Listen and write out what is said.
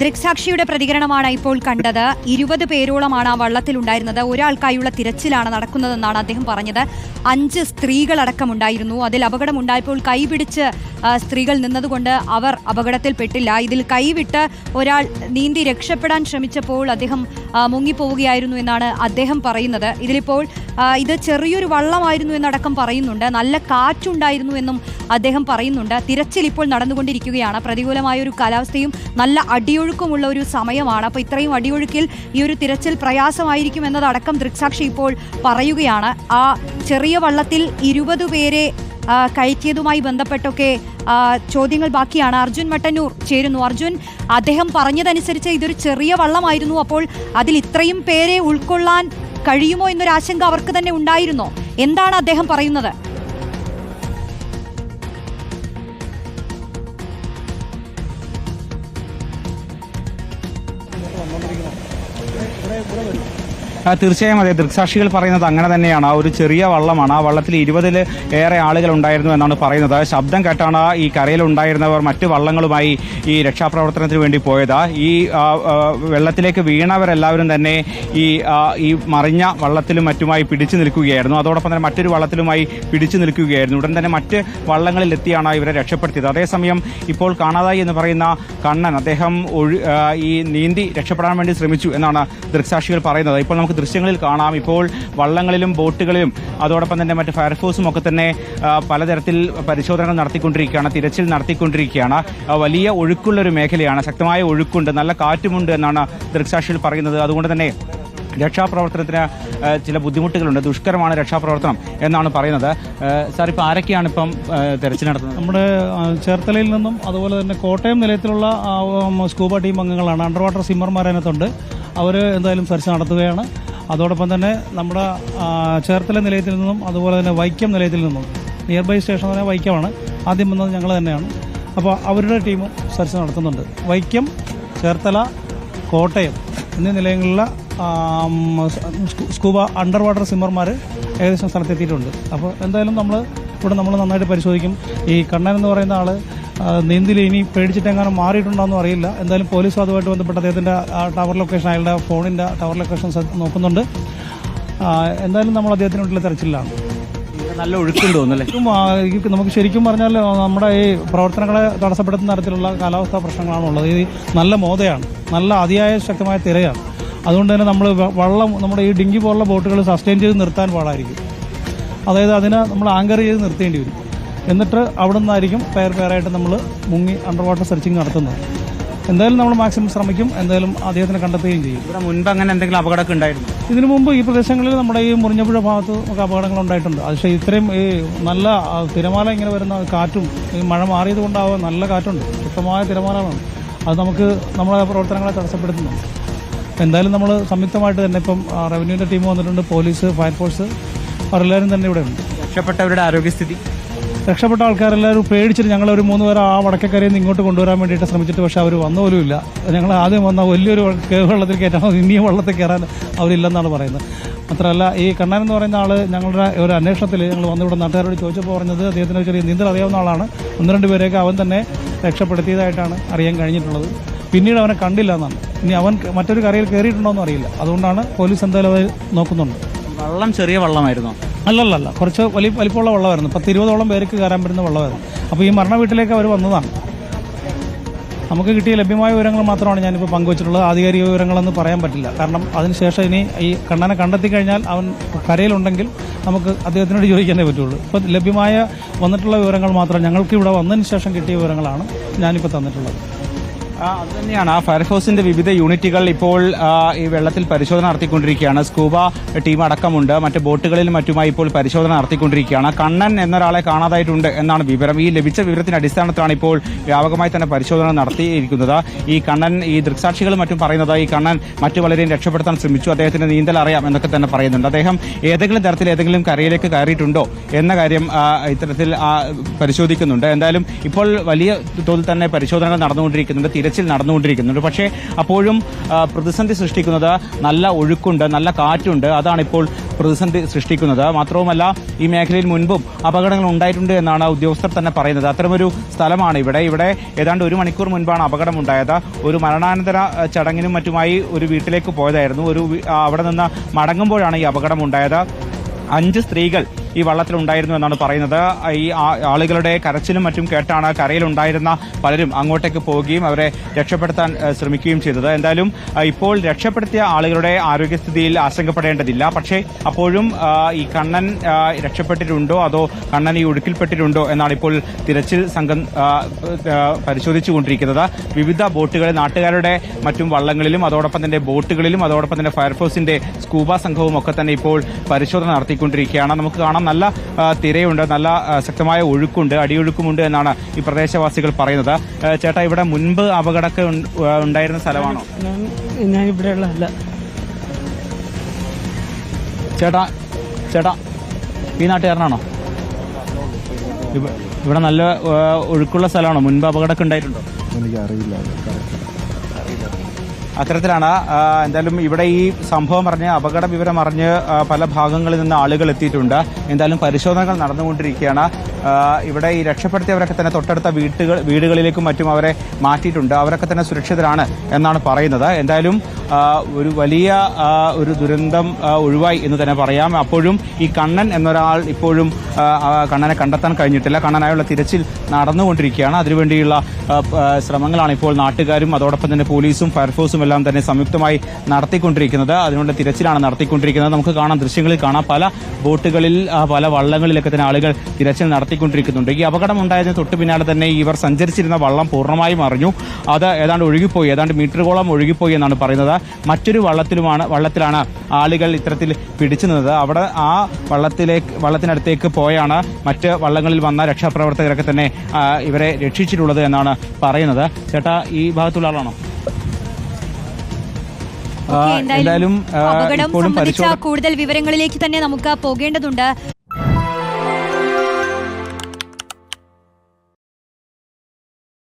ദൃക്സാക്ഷിയുടെ പ്രതികരണമാണ് ഇപ്പോൾ കണ്ടത്. ഇരുപത് പേരോളമാണ് ആ വള്ളത്തിലുണ്ടായിരുന്നത്. ഒരാൾക്കായുള്ള തിരച്ചിലാണ് നടക്കുന്നതെന്നാണ് അദ്ദേഹം പറഞ്ഞത്. അഞ്ച് സ്ത്രീകളടക്കമുണ്ടായിരുന്നു. അതിൽ അപകടമുണ്ടായപ്പോൾ കൈപിടിച്ച് സ്ത്രീകൾ നിന്നതുകൊണ്ട് അവർ അപകടത്തിൽപ്പെട്ടില്ല. ഇതിൽ കൈവിട്ട് ഒരാൾ നീന്തി രക്ഷപ്പെടാൻ ശ്രമിച്ചപ്പോൾ അദ്ദേഹം മുങ്ങിപ്പോവുകയായിരുന്നു എന്നാണ് അദ്ദേഹം പറയുന്നത്. ഇതിലിപ്പോൾ ഇത് ചെറിയൊരു വള്ളമായിരുന്നു എന്നടക്കം പറയുന്നുണ്ട്. നല്ല കാറ്റുണ്ടായിരുന്നു എന്നും അദ്ദേഹം പറയുന്നുണ്ട്. തിരച്ചിൽ ഇപ്പോൾ നടന്നുകൊണ്ടിരിക്കുകയാണ്. പ്രതികൂലമായ ഒരു കാലാവസ്ഥയും നല്ല അടിയൊഴുക്കുമുള്ള ഒരു സമയമാണ്. അപ്പോൾ ഇത്രയും അടിയൊഴുക്കിൽ ഈ ഒരു തിരച്ചിൽ പ്രയാസമായിരിക്കും എന്നതടക്കം ദൃക്സാക്ഷി ഇപ്പോൾ പറയുകയാണ്. ആ ചെറിയ വള്ളത്തിൽ ഇരുപത് പേരെ കയറ്റിയതുമായി ബന്ധപ്പെട്ടൊക്കെ ചോദ്യങ്ങൾ ബാക്കിയാണ്. അർജുൻ മട്ടന്നൂർ ചേരുന്നു. അർജുൻ അദ്ദേഹം പറഞ്ഞതനുസരിച്ച് ഇതൊരു ചെറിയ വള്ളമായിരുന്നു. അപ്പോൾ അതിൽ ഇത്രയും പേരെ ഉൾക്കൊള്ളാൻ കഴിയുമോ എന്നൊരു ആശങ്ക അവർക്ക് തന്നെ ഉണ്ടായിരുന്നോ? എന്താണ് അദ്ദേഹം പറയുന്നത്? ആ, തീർച്ചയായും അതെ. ദൃക്സാക്ഷികൾ പറയുന്നത് അങ്ങനെ തന്നെയാണ്. ഒരു ചെറിയ വള്ളമാണ്. ആ വള്ളത്തിൽ ഇരുപതിൽ ഏറെ ആളുകൾ ഉണ്ടായിരുന്നു എന്നാണ് പറയുന്നത്. ശബ്ദം കേട്ടാണ് ഈ കരയിൽ ഉണ്ടായിരുന്നവർ മറ്റു വള്ളങ്ങളുമായി ഈ രക്ഷാപ്രവർത്തനത്തിന് വേണ്ടി പോയത്. ഈ വെള്ളത്തിലേക്ക് വീണവരെല്ലാവരും തന്നെ ഈ ഈ മറിഞ്ഞ വള്ളത്തിലും മറ്റുമായി പിടിച്ചു നിൽക്കുകയായിരുന്നു. അതോടൊപ്പം തന്നെ മറ്റൊരു വള്ളത്തിലുമായി പിടിച്ചു നിൽക്കുകയായിരുന്നു. ഉടൻ തന്നെ മറ്റ് വള്ളങ്ങളിൽ എത്തിയാണ് ഇവരെ രക്ഷപ്പെടുത്തിയത്. അതേസമയം ഇപ്പോൾ കാണാതായി എന്ന് പറയുന്ന കണ്ണൻ അദ്ദേഹം ഈ നീന്തി രക്ഷപ്പെടാൻ വേണ്ടി ശ്രമിച്ചു എന്നാണ് ദൃക്സാക്ഷികൾ പറയുന്നത്. ഇപ്പോൾ നമുക്ക് ദൃശ്യങ്ങളിൽ കാണാം. ഇപ്പോൾ വള്ളങ്ങളിലും ബോട്ടുകളിലും അതോടൊപ്പം തന്നെ മറ്റ് ഫയർഫോഴ്സും ഒക്കെ തന്നെ പലതരത്തിൽ പരിശോധനകൾ നടത്തിക്കൊണ്ടിരിക്കുകയാണ് തിരച്ചിൽ നടത്തിക്കൊണ്ടിരിക്കുകയാണ്. വലിയ ഒഴുക്കുള്ള ഒരു മേഖലയാണ് ശക്തമായ ഒഴുക്കുണ്ട് നല്ല കാറ്റുമുണ്ട് എന്നാണ് ദൃക്സാക്ഷികൾ പറയുന്നത്. അതുകൊണ്ട് തന്നെ രക്ഷാപ്രവർത്തനത്തിന് ചില ബുദ്ധിമുട്ടുകളുണ്ട് ദുഷ്കരമാണ് രക്ഷാപ്രവർത്തനം എന്നാണ് പറയുന്നത്. സാർ ഇപ്പോൾ ആരൊക്കെയാണ് ഇപ്പം തെരച്ചിൽ നടത്തുന്നത്? നമ്മുടെ ചേർത്തലയിൽ നിന്നും അതുപോലെ തന്നെ കോട്ടയം നിലയത്തിലുള്ള സ്കൂബ ടീം അംഗങ്ങളാണ്. അണ്ടർ വാട്ടർ അതിനകത്തുണ്ട്. അവർ എന്തായാലും സെർച്ച് നടത്തുകയാണ്. അതോടൊപ്പം തന്നെ നമ്മുടെ ചേർത്തല നിലയത്തിൽ നിന്നും അതുപോലെ തന്നെ വൈക്കം നിലയത്തിൽ നിന്നും നിയർ ബൈ സ്റ്റേഷൻ തന്നെ വൈക്കമാണ്. ആദ്യം വന്നത് ഞങ്ങൾ തന്നെയാണ്. അപ്പോൾ അവരുടെ ടീമും സെർച്ച് നടത്തുന്നുണ്ട്. വൈക്കം ചേർത്തല കോട്ടയം എന്നീ നിലയങ്ങളിലെ സ്കൂബ അണ്ടർ വാട്ടർ സ്വിമ്മർമാർ ഏകദേശം സ്ഥലത്തെത്തിയിട്ടുണ്ട്. അപ്പോൾ എന്തായാലും നമ്മൾ ഇവിടെ നമ്മൾ നന്നായിട്ട് പരിശോധിക്കും. ഈ കണ്ണൻ എന്ന് പറയുന്ന ആൾ നീന്തിൽ ഇനി പേടിച്ചിട്ടെങ്ങാനും മാറിയിട്ടുണ്ടോയെന്നും അറിയില്ല. എന്തായാലും പോലീസും അതുമായിട്ട് ബന്ധപ്പെട്ട് അദ്ദേഹത്തിന്റെ ടവർ ലൊക്കേഷൻ അയാളുടെ ഫോണിന്റെ ടവർ ലൊക്കേഷൻ നോക്കുന്നുണ്ട്. എന്തായാലും നമ്മൾ അദ്ദേഹത്തിന് അദ്ദേഹത്തിനുള്ള തെരച്ചിലാണ്. നല്ല ഒഴുക്കുണ്ട് ഈ നമുക്ക് ശരിക്കും പറഞ്ഞാൽ നമ്മുടെ ഈ പ്രവർത്തനങ്ങളെ തടസ്സപ്പെടുത്തുന്ന തരത്തിലുള്ള കാലാവസ്ഥാ പ്രശ്നങ്ങളാണുള്ളത്. ഈ നല്ല മോതയാണ്. നല്ല അതിയായ ശക്തമായ തിരയാണ്. അതുകൊണ്ട് തന്നെ നമ്മൾ വള്ളം നമ്മുടെ ഈ ഡിങ്കി പോലുള്ള ബോട്ടുകൾ സസ്റ്റെയിൻ ചെയ്ത് നിർത്താൻ പാടായിരിക്കും. അതായത് അതിനെ നമ്മൾ ആങ്കർ ചെയ്ത് നിർത്തേണ്ടി വരും. എന്നിട്ട് അവിടെ നിന്നായിരിക്കും പെയർ പെയറായിട്ട് നമ്മൾ മുങ്ങി അണ്ടർ വാട്ടർ സെർച്ചിങ് നടത്തുന്നത്. എന്തായാലും നമ്മൾ മാക്സിമം ശ്രമിക്കും എന്തായാലും അദ്ദേഹത്തിനെ കണ്ടെത്തുകയും ചെയ്യും. ഇവിടെ മുൻപ് അങ്ങനെ എന്തെങ്കിലും അപകടമൊക്കെ ഉണ്ടായിരുന്നു? ഇതിനു മുമ്പ് ഈ പ്രദേശങ്ങളിൽ നമ്മുടെ ഈ മുറിഞ്ഞപ്പുഴ ഭാഗത്ത് ഒക്കെ അപകടങ്ങൾ ഉണ്ടായിട്ടുണ്ട്. പക്ഷേ ഇത്രയും ഈ നല്ല തിരമാല ഇങ്ങനെ വരുന്ന കാറ്റും ഈ മഴ മാറിയത് കൊണ്ടാവാൻ നല്ല കാറ്റുണ്ട്. ശക്തമായ തിരമാലകളാണ്. അത് നമുക്ക് നമ്മുടെ പ്രവർത്തനങ്ങളെ തടസ്സപ്പെടുത്തുന്നുണ്ട് എന്തായാലും നമ്മൾ സംയുക്തമായിട്ട് തന്നെ ഇപ്പം റവന്യൂവിന്റെ ടീം വന്നിട്ടുണ്ട്. പോലീസ് ഫയർഫോഴ്സ് അവരെല്ലാവരും തന്നെ ഇവിടെ ഉണ്ട്. രക്ഷപ്പെട്ടവരുടെ ആരോഗ്യസ്ഥിതി. രക്ഷപ്പെട്ട ആൾക്കാരെല്ലാവരും പേടിച്ചിട്ട് ഞങ്ങൾ ഒരു മൂന്ന് പേർ ആ വടക്കക്കരയിൽ നിന്ന് ഇങ്ങോട്ട് കൊണ്ടുവരാൻ വേണ്ടിയിട്ട് ശ്രമിച്ചിട്ട് പക്ഷേ അവർ വന്ന പോലും ഇല്ല ഞങ്ങൾ ആദ്യം വന്ന വലിയൊരു വെള്ളത്തിൽ കയറ്റാൻ ഇനിയും വെള്ളത്തിൽ കയറാൻ അവരില്ലെന്നാണ് പറയുന്നത്. മാത്രമല്ല ഈ കണ്ണൻ എന്ന് പറയുന്ന ആൾ ഞങ്ങളുടെ ഒരു അന്വേഷണത്തിൽ ഞങ്ങൾ വന്ന് ഇവിടെ നാട്ടുകാരോട് ചോദിച്ചപ്പോൾ പറഞ്ഞത് അദ്ദേഹത്തിന് ചെറിയ നീന്തൽ അറിയാവുന്ന ആളാണ്. ഒന്ന് രണ്ട് പേരെയൊക്കെ അവൻ തന്നെ രക്ഷപ്പെടുത്തിയതായിട്ടാണ് അറിയാൻ കഴിഞ്ഞിട്ടുള്ളത്. പിന്നീട് അവനെ കണ്ടില്ല എന്നാണ്. ഇനി അവൻ മറ്റൊരു കരയിൽ കയറിയിട്ടുണ്ടോ എന്ന് അറിയില്ല. അതുകൊണ്ടാണ് പോലീസ് എന്തായാലും നോക്കുന്നുണ്ട്. വള്ളം ചെറിയ വള്ളമായിരുന്നോ. അല്ലല്ലല്ല കുറച്ച് വലിയ വലിപ്പമുള്ള വെള്ളമായിരുന്നു. പത്ത് ഇരുപതോളം പേർക്ക് കയറാൻ പറ്റുന്ന വെള്ളമായിരുന്നു. അപ്പോൾ ഈ മരണ വീട്ടിലേക്ക് അവർ വന്നതാണ്. നമുക്ക് കിട്ടിയ ലഭ്യമായ വിവരങ്ങൾ മാത്രമാണ് ഞാനിപ്പോൾ പങ്കുവച്ചിട്ടുള്ളത്. ആധികാരിക വിവരങ്ങളെന്ന് പറയാൻ പറ്റില്ല. കാരണം അതിനുശേഷം ഇനി ഈ കണ്ണനെ കണ്ടെത്തി കഴിഞ്ഞാൽ അവൻ കരയിലുണ്ടെങ്കിൽ നമുക്ക് അദ്ദേഹത്തിനോട് ചോദിക്കാനേ പറ്റുള്ളൂ. ഇപ്പോൾ ലഭ്യമായ വന്നിട്ടുള്ള വിവരങ്ങൾ മാത്രം ഞങ്ങൾക്ക് ഇവിടെ വന്നതിന് ശേഷം കിട്ടിയ വിവരങ്ങളാണ് ഞാനിപ്പോൾ തന്നിട്ടുള്ളത്. അത് തന്നെയാണ്. ആ ഫയർഫോഴ്സിന്റെ വിവിധ യൂണിറ്റുകൾ ഇപ്പോൾ ഈ വെള്ളത്തിൽ പരിശോധന നടത്തിക്കൊണ്ടിരിക്കുകയാണ്. സ്കൂബ ടീം അടക്കമുണ്ട്. മറ്റ് ബോട്ടുകളിലും മറ്റുമായി ഇപ്പോൾ പരിശോധന നടത്തിക്കൊണ്ടിരിക്കുകയാണ്. കണ്ണൻ എന്നൊരാളെ കാണാതായിട്ടുണ്ട് എന്നാണ് വിവരം. ഈ ലഭിച്ച വിവരത്തിന്റെ അടിസ്ഥാനത്തിലാണ് ഇപ്പോൾ വ്യാപകമായി തന്നെ പരിശോധന നടത്തിയിരിക്കുന്നത്. ഈ കണ്ണൻ ഈ ദൃക്സാക്ഷികളും മറ്റും പറയുന്നത് ഈ കണ്ണൻ മറ്റു പലരെയും രക്ഷപ്പെടുത്താൻ ശ്രമിച്ചു. അദ്ദേഹത്തിന് നീന്തൽ അറിയാം എന്നൊക്കെ തന്നെ പറയുന്നുണ്ട്. അദ്ദേഹം ഏതെങ്കിലും തരത്തിൽ ഏതെങ്കിലും കരയിലേക്ക് കയറിയിട്ടുണ്ടോ എന്ന കാര്യം ഇത്തരത്തിൽ പരിശോധിക്കുന്നുണ്ട്. എന്തായാലും ഇപ്പോൾ വലിയ തോതിൽ തന്നെ പരിശോധനകൾ നടന്നുകൊണ്ടിരിക്കുന്നുണ്ട്. തിരച്ചിൽ നടന്നുകൊണ്ടിരിക്കുന്നുണ്ട് പക്ഷേ അപ്പോഴും പ്രതിസന്ധി സൃഷ്ടിക്കുന്നത് നല്ല ഒഴുക്കുണ്ട് നല്ല കാറ്റുണ്ട്. അതാണ് ഇപ്പോൾ പ്രതിസന്ധി സൃഷ്ടിക്കുന്നത്. മാത്രവുമല്ല ഈ മേഖലയിൽ മുൻപും അപകടങ്ങൾ ഉണ്ടായിട്ടുണ്ട് എന്നാണ് ഉദ്യോഗസ്ഥർ തന്നെ പറയുന്നത്. അത്തരമൊരു സ്ഥലമാണ് ഇവിടെ. ഇവിടെ ഏതാണ്ട് ഒരു മണിക്കൂർ മുൻപാണ് അപകടമുണ്ടായത്. ഒരു മരണാനന്തര ചടങ്ങിനും മറ്റുമായി ഒരു വീട്ടിലേക്ക് പോയതായിരുന്നു. ഒരു അവിടെ നിന്ന് മടങ്ങുമ്പോഴാണ് ഈ അപകടം അപകടമുണ്ടായത്. അഞ്ച് സ്ത്രീകൾ ഈ വള്ളത്തിലുണ്ടായിരുന്നു എന്നാണ് പറയുന്നത്. ഈ ആളുകളുടെ കരച്ചിലും മറ്റും കേട്ടാണ് കരയിലുണ്ടായിരുന്ന പലരും അങ്ങോട്ടേക്ക് പോവുകയും അവരെ രക്ഷപ്പെടുത്താൻ ശ്രമിക്കുകയും ചെയ്തത്. എന്തായാലും ഇപ്പോൾ രക്ഷപ്പെടുത്തിയ ആളുകളുടെ ആരോഗ്യസ്ഥിതിയിൽ ആശങ്കപ്പെടേണ്ടതില്ല. പക്ഷേ അപ്പോഴും ഈ കണ്ണൻ രക്ഷപ്പെട്ടിട്ടുണ്ടോ? അതോ കണ്ണൻ ഈ ഒഴുക്കിൽപ്പെട്ടിട്ടുണ്ടോ? എന്നാണ് ഇപ്പോൾ തിരച്ചിൽ സംഘം പരിശോധിച്ചുകൊണ്ടിരിക്കുന്നത്. വിവിധ ബോട്ടുകളിൽ നാട്ടുകാരുടെ മറ്റും വള്ളങ്ങളിലും അതോടൊപ്പം തന്നെ ബോട്ടുകളിലും അതോടൊപ്പം തന്നെ ഫയർഫോഴ്സിന്റെ സ്കൂബ സംഘവും ഒക്കെ തന്നെ ഇപ്പോൾ പരിശോധന നടത്തിക്കൊണ്ടിരിക്കുകയാണ്. നമുക്ക് കാണാം നല്ല തിരയുണ്ട് നല്ല ശക്തമായ ഒഴുക്കുണ്ട് അടിയൊഴുക്കുമുണ്ട് എന്നാണ് ഈ പ്രദേശവാസികൾ പറയുന്നത്. ചേട്ടാ ഇവിടെ മുൻപ് അപകടമൊക്കെ ഉണ്ടായിരുന്ന സ്ഥലമാണോ? ഞാൻ ഇവിടെയുള്ള അല്ല ചേട്ടാ ചേട്ടാ ഈ നാട്ടുകാരനാണോ? ഇവ- ഇവിടെ നല്ല ഒഴുക്കുള്ള സ്ഥലമാണോ? മുൻപ് അപകടമൊക്കെ ഉണ്ടായിട്ടുണ്ടോ? അത്തരത്തിലാണ് എന്തായാലും ഇവിടെ ഈ സംഭവം പറഞ്ഞ് അപകട വിവരം അറിഞ്ഞ് പല ഭാഗങ്ങളിൽ നിന്ന് ആളുകൾ എത്തിയിട്ടുണ്ട്. എന്തായാലും പരിശോധനകൾ നടന്നുകൊണ്ടിരിക്കുകയാണ്. ഇവിടെ ഈ രക്ഷപ്പെടുത്തിയവരൊക്കെ തന്നെ തൊട്ടടുത്ത വീട്ടുകൾ വീടുകളിലേക്കും മറ്റും അവരെ മാറ്റിയിട്ടുണ്ട്. അവരൊക്കെ തന്നെ സുരക്ഷിതരാണ് എന്നാണ് പറയുന്നത്. എന്തായാലും ഒരു വലിയ ഒരു ദുരന്തം ഒഴിവായി എന്ന് തന്നെ പറയാം. അപ്പോഴും ഈ കണ്ണൻ എന്നൊരാൾ ഇപ്പോഴും കണ്ണനെ കണ്ടെത്താൻ കഴിഞ്ഞിട്ടില്ല. കണ്ണനായുള്ള തിരച്ചിൽ നടന്നുകൊണ്ടിരിക്കുകയാണ്. അതിനുവേണ്ടിയുള്ള ശ്രമങ്ങളാണ് ഇപ്പോൾ നാട്ടുകാരും അതോടൊപ്പം തന്നെ പോലീസും ഫയർഫോഴ്സും എല്ലാം തന്നെ സംയുക്തമായി നടത്തിക്കൊണ്ടിരിക്കുന്നത്. അതിനുള്ള തിരച്ചിലാണ് നടത്തിക്കൊണ്ടിരിക്കുന്നത്. നമുക്ക് കാണാം ദൃശ്യങ്ങളിൽ കാണാം. പല ബോട്ടുകളിൽ പല വള്ളങ്ങളിലൊക്കെ തന്നെ ആളുകൾ തിരച്ചിൽ നടത്തിക്കൊണ്ടിരിക്കുന്നുണ്ട്. ഈ അപകടം ഉണ്ടായതിന് തൊട്ട് പിന്നാലെ തന്നെ ഇവർ സഞ്ചരിച്ചിരുന്ന വള്ളം പൂർണമായും അറിഞ്ഞു. അത് ഏതാണ്ട് ഒഴുകിപ്പോയി ഏതാണ്ട് മീറ്ററുകളോളം ഒഴുകിപ്പോയി എന്നാണ് പറയുന്നത്. മറ്റൊരു വള്ളത്തിലുമാണ് വള്ളത്തിലാണ് ആളുകൾ ഇത്തരത്തിൽ പിടിച്ചു നിന്നത് അവിടെ ആ വള്ളത്തിലേക്ക് വള്ളത്തിനടുത്തേക്ക് പോയാണ് മറ്റ് വള്ളങ്ങളിൽ വന്ന രക്ഷാപ്രവർത്തകരൊക്കെ തന്നെ ഇവരെ രക്ഷിച്ചിട്ടുള്ളത് എന്നാണ് പറയുന്നത്. ചേട്ടാ ഈ ഭാഗത്തുള്ള ആളാണോ? എന്തായാലും കൂടുതൽ വിവരങ്ങളിലേക്ക് തന്നെ നമുക്ക് പോകേണ്ടതുണ്ട്.